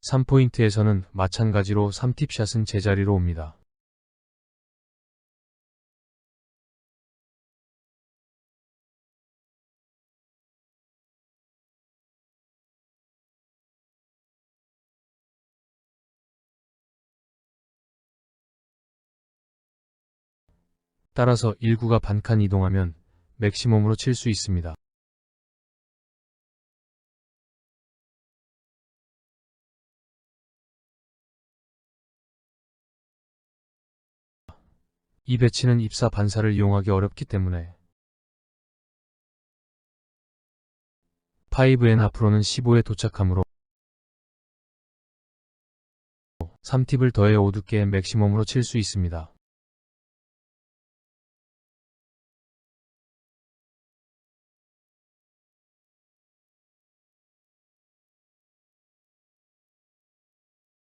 3포인트에서는 마찬가지로 3팁샷은 제자리로 옵니다. 따라서 1구가 반칸 이동하면 맥시멈으로 칠 수 있습니다. 이 배치는 입사 반사를 이용하기 어렵기 때문에 5N 앞으로는 15에 도착하므로 3팁을 더해 5두께의 맥시멈으로 칠 수 있습니다.